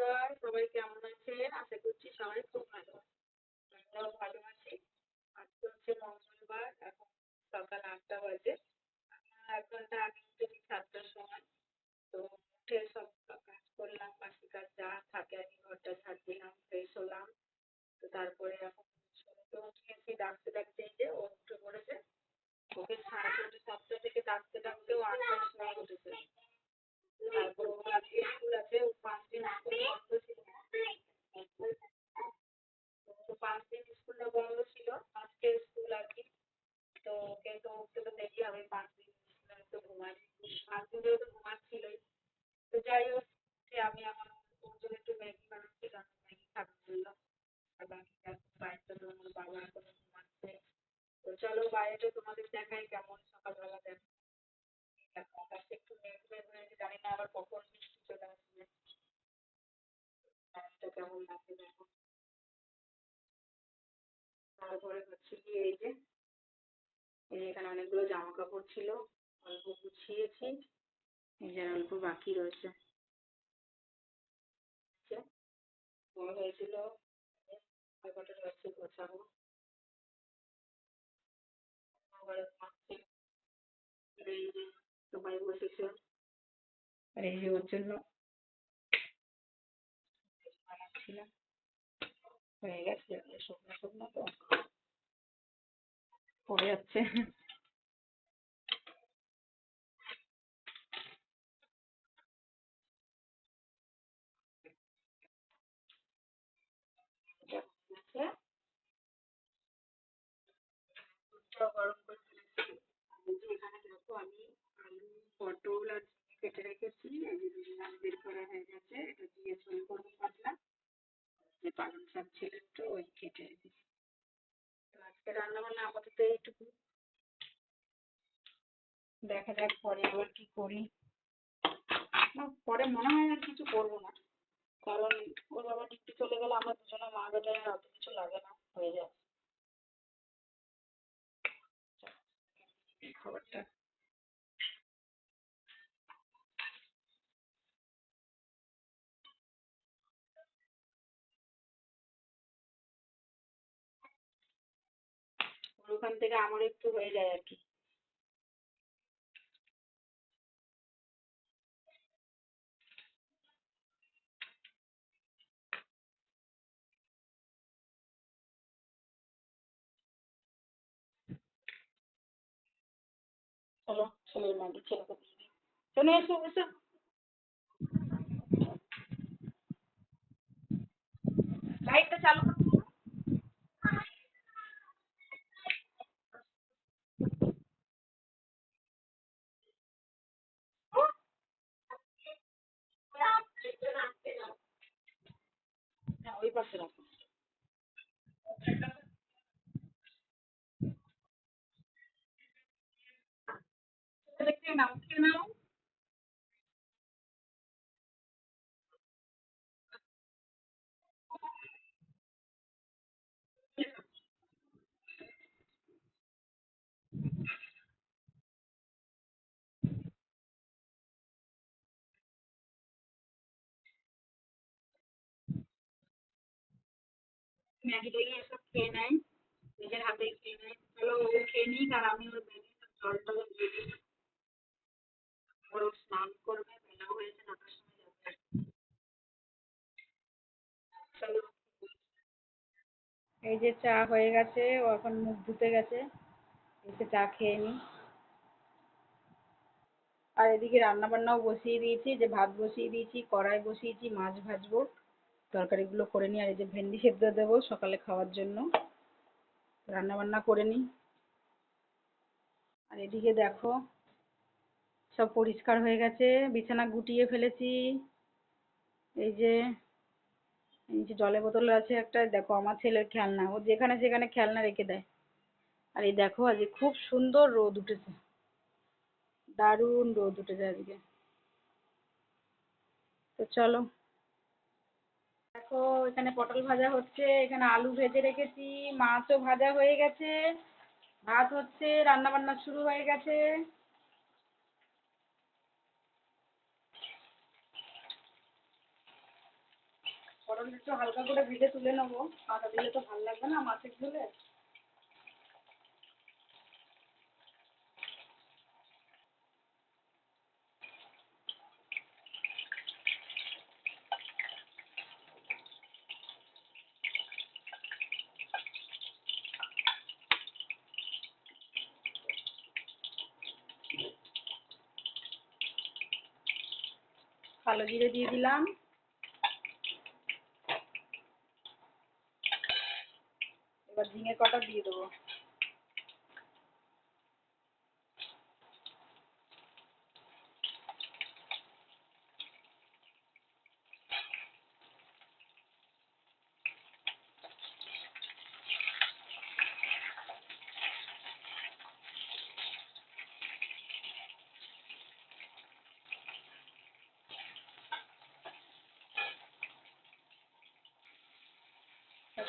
বন্ধুরা, সবাই কেমন আছেন? আশা করছি সবাই খুব ভালো আমরাও ভালো আছি। আজকে হচ্ছে মঙ্গলবার, এখন সকাল আটটা বাজে। এক ঘণ্টা আগে উঠেছি সাতটার সময়। তো উঠে সব কাজ করলাম বাসি কাজ যা থাকে আর ঘরটা ঝাড় দিলাম ফ্রেশ হলাম। তো তারপরে এখন তো উঠিয়েছি ডাকতে ডাকতে যে, ও উঠে পড়েছে। ওকে সাড়ে সাতটা থেকে ডাকতে ডাকতে ও আটটার সময় উঠেছে চলো বাইরেটা তোমাদের দেখাই কেমন সকালবেলা দেখো দেখো আকাশটা একটু মেঘ মেঘ হয়েছে জানি না আবার কখন বৃষ্টি চলে আসবে আকাশটা কেমন দেখো তারপরে হচ্ছে গিয়ে এই যে এই এখানে অনেকগুলো জামা কাপড় ছিল অল্প গুছিয়েছি এই যে অল্প বাকি রয়েছে। বড় হয়েছিল রয়েছে গোছাবো। এই যে সবাই বসেছে। আর এই যে ওর জন্য বানাচ্ছিলাম হয়ে গেছে শুকনো শুকনো তো পড়ে যাচ্ছে। গরম করে ফেলেছি এখানে দেখো আমি আলু, পটল আর ঝিঙে কেটে রেখেছি এই যে দুজন আলু বের করা হয়ে গেছে এটা দিয়ে ঝোল করব পাতলা যে ছিল একটু ওই কেটে রেখেছি তো আজকে রান্না বান্না আপাতত এইটুকু। দেখা যাক পরে আবার কি করি। পরে মনে হয় আর কিছু করব না। কারণ ওর বাবা ডিউটি চলে গেলে আমরা দুজনে মা বেটায় আর অত কিছু লাগে না, হয়ে যায় খাবারটা। ওখান থেকে আমার একটু হয়ে যায় আর কি। চলো ছেলের ম্যাগি ছেলেকে দিয়ে দিই চলে এসো এসো লাইটটা চালু করো হ্যাঁ ওই পাশে রাখো ছেলে খেয়ে নাও খেয়ে নাও ম্যাগি ট্যাগি এসব খেয়ে নেয়, নিজের খেয়ে নেয়। চলো, ও খেয়ে নিক আর আমি ওর ব্যাগে জল টল দিয়ে দিই। ওর স্নান করবে বেলাও হয়েছে, নটার সময় যাবে চলো। এই যে চা হয়ে গেছে, ও এখন মুখ ধুতে গেছে, এসে চা খেয়ে নি আর এদিকে রান্না বান্নাও বসিয়ে দিয়েছি, যে ভাত বসিয়ে দিয়েছি, কড়াই বসিয়েছি, মাছ ভাজবো। তরকারিগুলো করে নিই, আর এই যে ভেন্ডি সেদ্ধ দেবো সকালে খাওয়ার জন্য। রান্না বান্না করে নিই। আর এদিকে দেখো, সব পরিষ্কার হয়ে গেছে, বিছানা গুটিয়ে ফেলেছি। এই যে এই যে জলের বোতল আছে একটা, দেখো আমার ছেলের খেলনা, ও যেখানে সেখানে খেলনা রেখে দেয়। আর এই দেখো, আজকে খুব সুন্দর রোদ উঠেছে। দারুণ রোদ উঠেছে আজকে। তো চলো দেখো, এখানে পটল ভাজা হচ্ছে, এখানে আলু ভেজে রেখেছি, মাছও ভাজা হয়ে গেছে, ভাত হচ্ছে রান্না বান্না শুরু হয়ে গেছে। পটলটা একটু হালকা করে ভিজে তুলে নেব। কাঁচা দিলে তো ভালো লাগবে না মাছের ঝোলে? কালো জিরে দিয়ে দিলাম। এবার ঝিঙে কটা দিয়ে দেবো?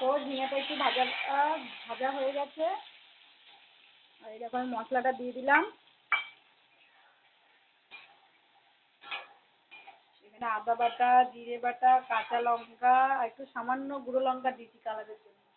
দেখো ঝিঙেটা একটু ভাজা ভাজা হয়ে গেছে। আর এটা আমি মশলাটা দিয়ে দিলাম। এখানে আদা বাটা, জিরে বাটা, কাঁচা লঙ্কা একটু সামান্য গুঁড়ো লঙ্কা দিয়েছি কালারের জন্য।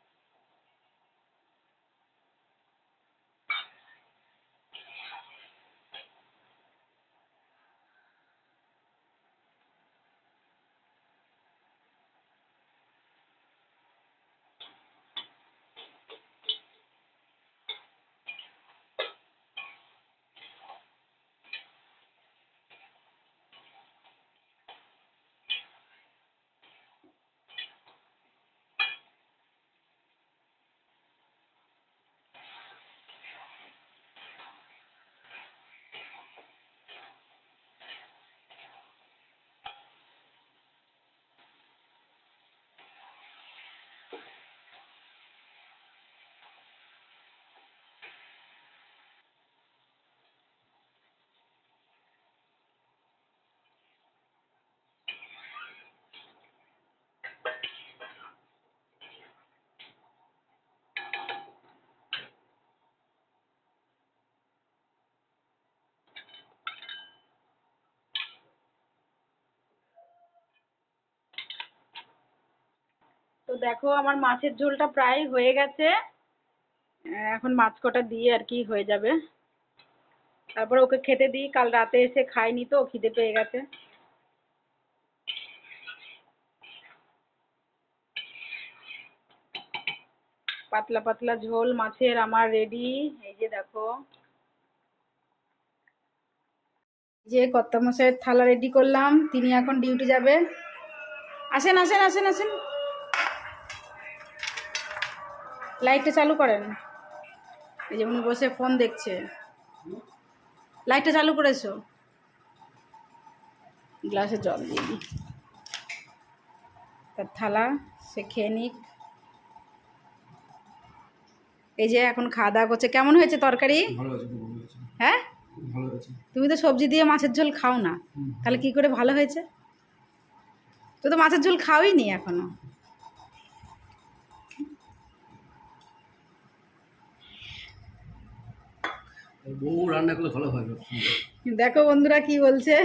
তো দেখো আমার মাছের ঝোলটা প্রায় হয়ে গেছে। এখন মাছ কটা দিয়ে আর কি হয়ে যাবে। তারপর ওকে খেতে দিই, কাল রাতে এসে খায়নি তো, খিদে পেয়ে গেছে। পাতলা পাতলা ঝোল মাছের আমার রেডি এই যে দেখো। যে কর্তামশাইয়ের থালা রেডি করলাম, তিনি এখন ডিউটি যাবে। আসেন আসেন আসেন আসেন। লাইটটা চালু করেন। এই যে উনি বসে ফোন দেখছে। লাইটটা চালু করেছ? গ্লাসে জল দিয়ে দিই। তার থালা সে খেয়ে নিক। এই যে এখন খাওয়া দাওয়া করছে। কেমন হয়েছে তরকারি? হ্যাঁ? তুমি তো সবজি দিয়ে মাছের ঝোল খাও না। তাহলে কি করে ভালো হয়েছে? তুই তো মাছের ঝোল খাওই নি এখনও। বউ রান্না করলে ভালো হয়। দেখো বন্ধুরা কি বলছে।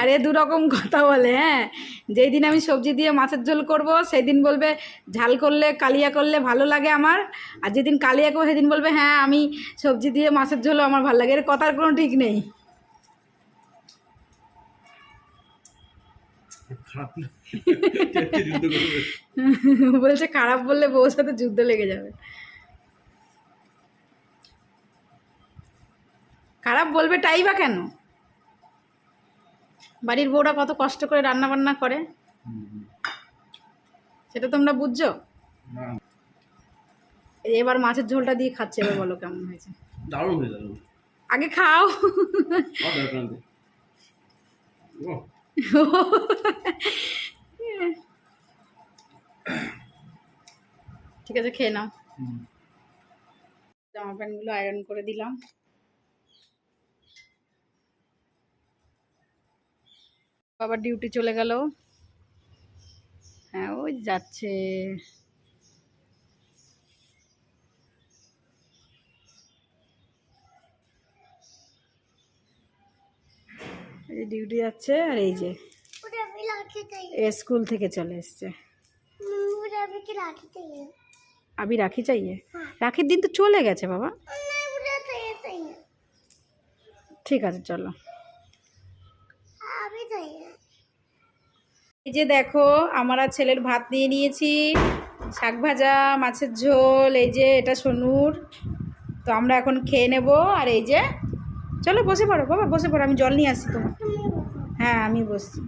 আরে দু রকম কথা বলে হ্যাঁ? যেই দিন আমি সবজি দিয়ে মাছের ঝোল করব সেই দিন বলবে ঝাল করলে কালিয়া করলে ভালো লাগে আমার। আর যেদিন কালিয়া করব সেদিন বলবে হ্যাঁ আমি সবজি দিয়ে মাছের ঝোলও আমার ভালো লাগে। এর কথার কোনো ঠিক নেই। বলছে খারাপ বললে বউর সাথে যুদ্ধ লেগে যাবে। খারাপ বলবে তাই বা কেন? বাড়ির বউরা কত কষ্ট করে রান্না বান্না করে। সেটা তোমরা বুঝছ? এবার মাছের ঝোলটা দিয়ে খাচ্ছে এবার বলো কেমন হয়েছে? দারুণ হয়ে গেল আগে খাও। ঠিক আছে খেয়ে নাও। জামা প্যান্টগুলো আয়রন করে দিলাম। বাবার ডিউটি চলে গেল। হ্যাঁ ওই যাচ্ছে। ডিউটি যাচ্ছে আর এই যে স্কুল থেকে চলে এসছে। আমি রাখি চাইয়ে? রাখির দিন তো চলে গেছে বাবা। ঠিক আছে চলো। এই যে দেখো, আমার ছেলের ভাত নিয়ে নিয়েছি। শাক ভাজা, মাছের ঝোল, এই যে এটা সোনুর। তো আমরা এখন খেয়ে নেব, আর এই যে, চলো বসে পড়ো, বাবা বসে পড়ো, আমি জল নিয়ে আসি তোমার হ্যাঁ আমি বসছি।